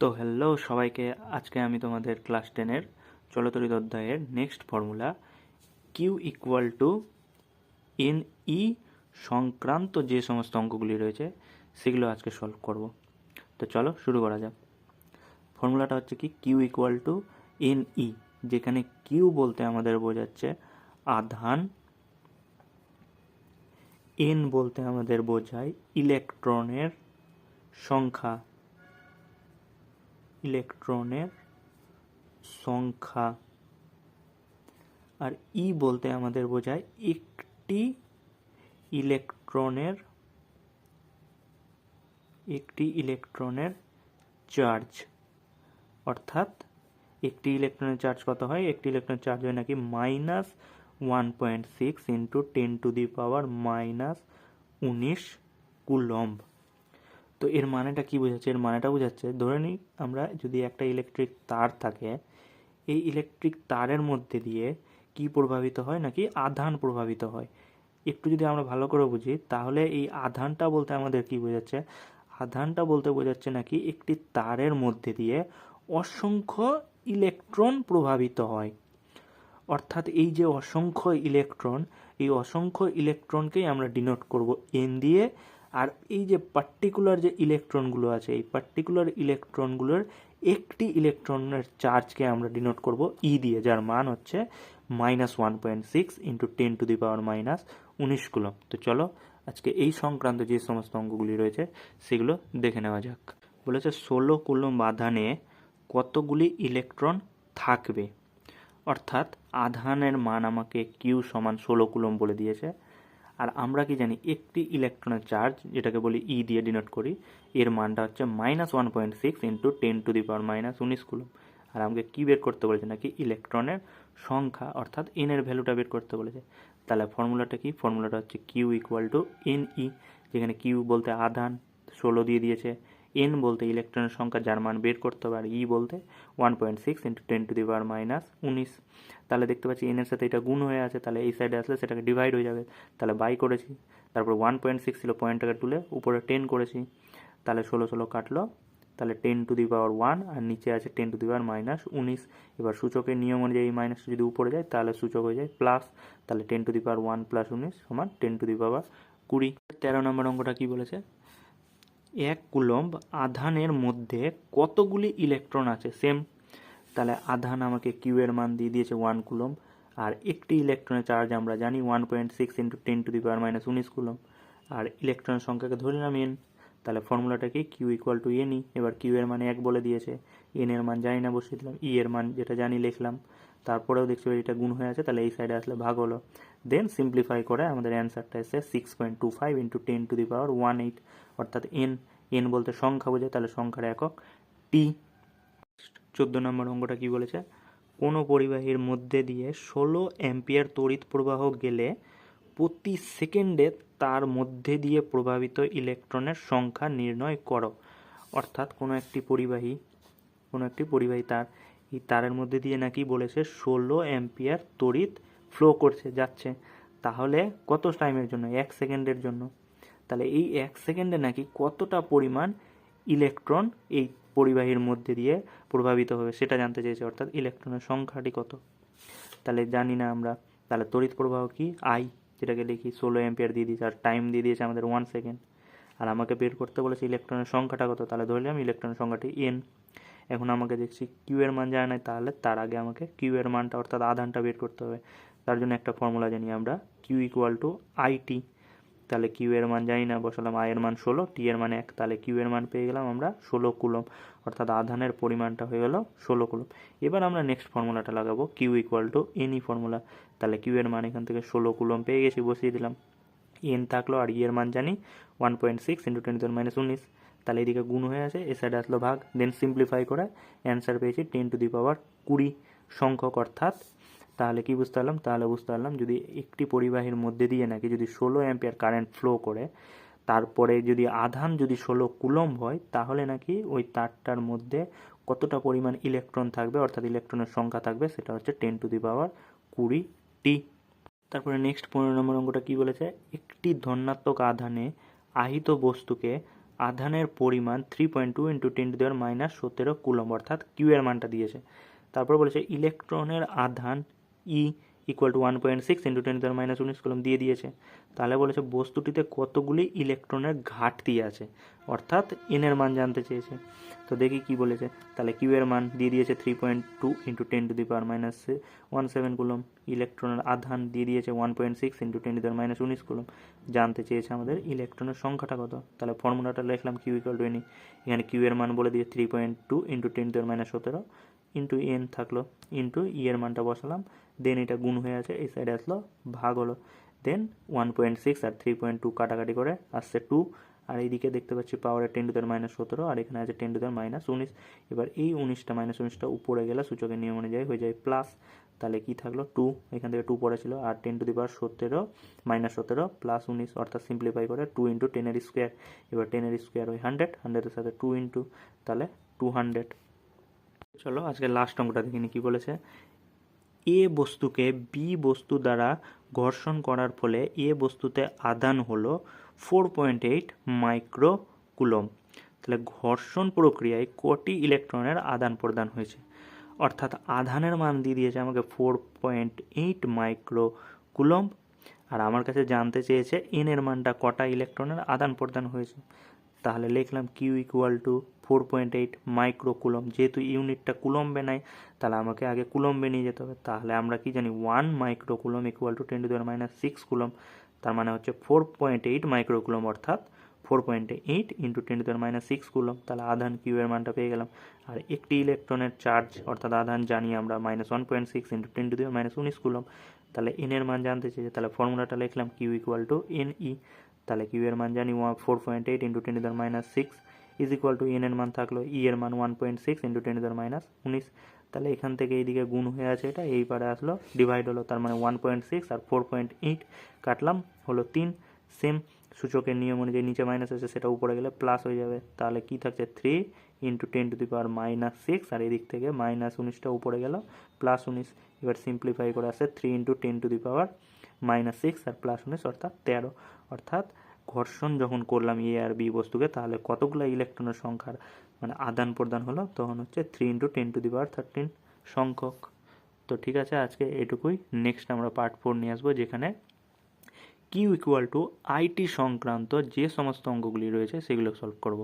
তো হ্যালো সবাইকে, আজকে আমি তোমাদের ক্লাস টেনের চলতরিত অধ্যায়ের next formula Q equal to N E সংক্রান্ত যে সমস্ত অঙ্কগুলি রয়েছে, সেগুলো আজকে সলভ করব। তো চলো শুরু করা যাক। ফর্মুলাটা হচ্ছে কি Q equal to N E যেখানে কিউ বলতে আমাদের বোঝাচ্ছে আধান এন বলতে আমাদের বোঝায় ইলেকট্রনের সংখ্যা। ইলেকট্রনের সংখ্যা। আর ই বলতে আমাদের বোঝায় একটি ইলেকট্রনের একটি ইলেকট্রনের চার্জ। অর্থাৎ একটি ইলেকট্রনের চার্জ কত হয়? একটি ইলেকট্রনের চার্জ হয় নাকি minus one point six into ten to the power minus উনিশ কুলম্ব। তো এর মানেটা কি বোঝাচ্ছে? এর মানেটা বোঝাচ্ছে, ধরে নিই আমরা যদি একটা ইলেকট্রিক তার থাকে, এই ইলেকট্রিক তারের মধ্যে দিয়ে কি প্রভাবিত হয়? নাকি আধান প্রভাবিত হয়? একটু যদি আমরা ভালো করে বুঝি, তাহলে এই আধানটা বলতে আমাদের কি বোঝাচ্ছে? আধানটা বলতে বোঝাচ্ছে নাকি একটি তারের মধ্যে দিয়ে অসংখ্য ইলেকট্রন প্রভাবিত হয়। অর্থাৎ এই যে অসংখ্য ইলেকট্রন এই অসংখ্য ইলেকট্রনকেই আমরা ডিনোট করব এন দিয়ে আর এই যে পার্টিকুলার যে ইলেকট্রনগুলো আছে, এই পার্টিকুলার ইলেকট্রনগুলোর একটি ইলেকট্রনের চার্জকে আমরা ডিনোট করব ই দিয়ে, যার মান হচ্ছে minus one point six into ten to the power minus উনিশ কুলম তো চলো, আজকে এই সংক্রান্ত যে সমস্ত অঙ্কগুলি রয়েছে, সেগুলো দেখে নেওয়া যাক। বলেছে ষোলো কুলম আধানে কতগুলি ইলেকট্রন থাকবে? অর্থাৎ আধানের মান আমাকে কিউ সমান ষোলো কুলম বলে দিয়েছে। আর আমরা কি জানি, একটি ইলেকট্রনের চার্জ যেটাকে বলি ই দিয়ে ডিনোট করি, এর মানটা হচ্ছে minus one point six into ten to the power minus উনিশ কুলম আর আমাকে কী বের করতে বলেছে নাকি ইলেকট্রনের সংখ্যা, অর্থাৎ এনের ভ্যালুটা বের করতে বলেছে। তাহলে ফর্মুলাটা কি? ফর্মুলাটা হচ্ছে Q equal to N E যেখানে কিউ বলতে আধান, ষোলো দিয়ে দিয়েছে এন বলতে ইলেকট্রনের সংখ্যা যার মান বের করতে হবে, আর ই বলতে one point six into ten to the power minus উনিশ। তাহলে দেখতে পাচ্ছি এনের সাথে এটা গুণ হয়ে আছে, তাহলে এই সাইডে আসলে সেটাকে ডিভাইড হয়ে যাবে। তাহলে বাই করেছি, তারপর ওয়ান পয়েন্ট সিক্স ছিল পয়েন্টটাকে তুলে উপরে টেন করেছি। তাহলে ষোলো ষোলো কাটলো, তাহলে ten to the power one আর নিচে আছে ten to the power minus উনিশ। এবার সূচকের নিয়ম অনুযায়ী এই মাইনাসটা যদি উপরে যায়, তাহলে সূচক হয়ে যায় প্লাস তাহলে ten to the power one plus উনিশ সমান টেন টু দি পাওয়ার কুড়ি। তেরো নম্বর অঙ্কটা কী বলেছে? এক কুলম্ব আধানের মধ্যে কতগুলি ইলেকট্রন আছে? সেম তাহলে আধান আমাকে কিউ এর মান দিয়ে দিয়েছে ওয়ান কুলম আর একটি ইলেকট্রনের চার্জ আমরা জানি one point six into ten to the power minus উনিশ কুলম আর ইলেকট্রনের সংখ্যাকে ধরে নিলাম এন তাহলে ফর্মুলাটা কি কিউ ইকুয়াল টু এনই এবার কিউ এর মানে এক বলে দিয়েছে এন এর মান জানি না, বসিয়ে দিলাম ই এর মান যেটা জানি লিখলাম, তারপরেও দেখছি এটা গুণ হয়ে আছে, তাহলে এই সাইডে আসলে ভাগ হলো। দেন সিম্পলিফাই করে আমাদের অ্যান্সারটা এসে six point two five into ten to the power one eight অর্থাৎ এন এন বলতে সংখ্যা বোঝায়, তাহলে সংখ্যার একক টি চোদ্দ নম্বর অঙ্কটা কি বলেছে? কোনো পরিবাহীর মধ্যে দিয়ে ষোলো অ্যাম্পিয়ার তড়িৎ প্রবাহ গেলে প্রতি সেকেন্ডে তার মধ্যে দিয়ে প্রভাবিত ইলেকট্রনের সংখ্যা নির্ণয় করো। অর্থাৎ কোনো একটি পরিবাহী, কোনো একটি পরিবাহী তার, এই তারের মধ্যে দিয়ে নাকি বলেছে ষোলো অ্যাম্পিয়ার তড়িৎ ফ্লো করছে, যাচ্ছে, তাহলে কত টাইমের জন্য? এক সেকেন্ডের জন্য। তাহলে এই এক সেকেন্ডে নাকি কতটা পরিমাণ ইলেকট্রন এই পরিবাহীর মধ্যে দিয়ে প্রভাবিত হবে, সেটা জানতে চেয়েছে, অর্থাৎ ইলেকট্রনের সংখ্যাটি কত? তাহলে জানি না আমরা। তাহলে তড়িৎ প্রবাহ কি? আই যেটাকে লিখি, ষোলো অ্যাম্পিয়ার দিয়ে দিয়েছে, আর টাইম দিয়ে দিয়েছে আমাদের ওয়ান সেকেন্ড আর আমাকে বের করতে বলেছে ইলেকট্রনের সংখ্যাটা কত? তাহলে ধরলাম ইলেকট্রনের সংখ্যাটি এন এখন আমাকে দেখছি কিউ এর মান জানা নাই, তাহলে তার আগে আমাকে কিউ এর মানটা, অর্থাৎ আধানটা বের করতে হবে। তার জন্য একটা ফর্মুলা জানি আমরা কিউ ইকুয়াল টু আইটি তাহলে কিউ এর মান জানি না, বসালাম আই এর মান ষোলো টি এর মান এক, তাহলে কিউ এর মান পেয়ে গেলাম আমরা ষোলো কুলম অর্থাৎ আধানের পরিমাণটা হয়ে গেল ষোলো কুলম এবার আমরা নেক্সট ফর্মুলাটা লাগাবো Q equal to N E formula তাহলে কিউ এর মান এখান থেকে ষোলো কুলম পেয়ে গেছি, বসিয়ে দিলাম। এন থাকল আর ই এর মান জানি one point six into ten minus উনিশ। তাহলে এদিকে গুণ হয়ে আছে এ সাইডে আসলো ভাগ দেন সিম্পলিফাই করে অ্যান্সার পেয়েছি টেন টু দি পাওয়ার কুড়ি সংখ্যক অর্থাৎ তাহলে কি বুঝতে পারলাম? তাহলে বুঝতে পারলাম যদি একটি পরিবাহীর মধ্যে দিয়ে নাকি যদি ষোলো অ্যাম্পিয়ার কারেন্ট ফ্লো করে, তারপরে যদি আধান যদি ষোলো কুলম্ব হয়, তাহলে নাকি ওই তারটার মধ্যে কতটা পরিমাণ ইলেকট্রন থাকবে? অর্থাৎ ইলেকট্রনের সংখ্যা থাকবে, সেটা হচ্ছে টেন টু দি পাওয়ার কুড়ি টি তারপরে নেক্সট পনেরো নম্বর অঙ্কটা কী বলেছে? একটি ধনাত্মক আধানে আহিত বস্তুকে আধানের পরিমাণ three point two into ten to the power minus সতেরো কুলম অর্থাৎ কিউ এর মানটা দিয়েছে। তারপর বলেছে ইলেকট্রনের আধান E equal to one point six into ten the power minus উনিশ কুলম দিয়ে দিয়েছে। তাহলে বলেছে, বস্তুটিতে কতগুলি ইলেকট্রনের ঘাটতি আছে, অর্থাৎ এনের মান জানতে চেয়েছে। তো দেখি কি বলেছে। তাহলে কিউ এর মান দিয়ে দিয়েছে three point two into ten to the power minus one seven coulomb ইলেকট্রনের আধান দিয়ে দিয়েছে one point six into ten to minus উনিশ কুলম জানতে চেয়েছে আমাদের ইলেকট্রনের সংখ্যাটা কত। তাহলে ফর্মুলাটা লিখলাম Q equal to N E এখানে কিউ এর মান বলে দিয়ে three point two into ten to minus সতেরো ইন্টু এন থাকল। ইন্টু ই এর মানটা বসালাম। দেন এটা গুণ হয়ে আছে, এই সাইডে আসলো, ভাগ হলো। দেন ওয়ান পয়েন্ট সিক্স আর থ্রি পয়েন্ট টু কাটাকাটি করে আসছে টু আর এইদিকে দেখতে পাচ্ছি পাওয়ারের টেন টু দেওয়ার মাইনাস সতেরো, আর এখানে আছে টেন টু দেওয়ার মাইনাস উনিশ। এবার এই উনিশটা মাইনাস উনিশটা উপরে গেলে সূচকের নিয়ম অনুযায়ী হয়ে যায় প্লাস তাহলে কি থাকল? টু এখান থেকে টু পড়ে ছিল, আর টেন টু দি পাওয়ার সতেরো মাইনাস সতেরো প্লাস উনিশ, অর্থাৎ সিম্পলিফাই করে টু ইন্টু টেনের স্কোয়ার এবার টেনের স্কোয়ার ওই হান্ড্রেড হান্ড্রেডের সাথে টু ইন্টু তাহলে টু হান্ড্রেড চলো আজকে লাস্ট অঙ্কটা দেখিনি কি বলেছে। এ বস্তুকে বি বস্তু দ্বারা ঘর্ষণ করার ফলে এ বস্তুতে আদান হলো four point eight micro coulomb তাহলে ঘর্ষণ প্রক্রিয়ায় কটি ইলেকট্রনের আদান প্রদান হয়েছে? অর্থাৎ আধানের মান দিয়ে দিয়েছে আমাকে four point eight micro coulomb আর আমার কাছে জানতে চেয়েছে এন এর মানটা কটা ইলেকট্রনের আদান প্রদান হয়েছে? তাহলে লিখলাম Q equal to four point eight micro coulomb যেহেতু ইউনিটটা কুলম্বে নাই, তাহলে আমাকে আগে কুলম্বে নিয়ে যেতে হবে। তাহলে আমরা কি জানি one micro coulomb equal to ten to the power minus six coulomb তার মানে হচ্ছে four point eight micro coulomb অর্থাৎ four point eight into ten to the power minus six coulomb তাহলে আধান কিউ এর মানটা পেয়ে গেলাম। আর একটি ইলেকট্রনের চার্জ অর্থাৎ আধান জানি আমরা minus one point six into ten to the power minus উনিশ কুলম তাহলে এন এর মান জানতে চেয়েছে তাহলে ফর্মুলাটা লিখলাম Q equal to N E তাহলে কিউ এর মান জানি four point eight into ten to minus six is equal to N এর মান থাকল ই এর মান one point six into ten to minus উনিশ। তাহলে এখান থেকে এইদিকে গুণ হয়ে আছে এটা, এই পারে আসলো ডিভাইড হলো, তার মানে ওয়ান পয়েন্ট সিক্স আর ফোর পয়েন্ট এইট কাটলাম, হলো তিন। সেম সূচকের নিয়ম অনুযায়ী নিচে মাইনাস আছে, সেটা উপরে গেলে প্লাস হয়ে যাবে। তাহলে কি থাকছে? Three into ten to the power minus six আর এদিক থেকে মাইনাস উনিশটা উপরে গেল প্লাস উনিশ। এবার সিম্পলিফাই করে আসে three into ten to the power minus six R plus উনিশ অর্থাৎ তেরো। অর্থাৎ ঘর্ষণ যখন করলাম এ আর বি বস্তুকে, তাহলে কতগুলো ইলেকট্রনের সংখ্যার মানে আদান প্রদান হলো? তখন হচ্ছে three into ten to the power thirteen সংখ্যক। তো ঠিক আছে, আজকে এটুকুই। নেক্সট আমরা পার্ট ফোর নিয়ে আসব, যেখানে কিউ ইকুয়াল টু আইটি সংক্রান্ত যে সমস্ত অঙ্কগুলি রয়েছে, সেগুলো সলভ করব।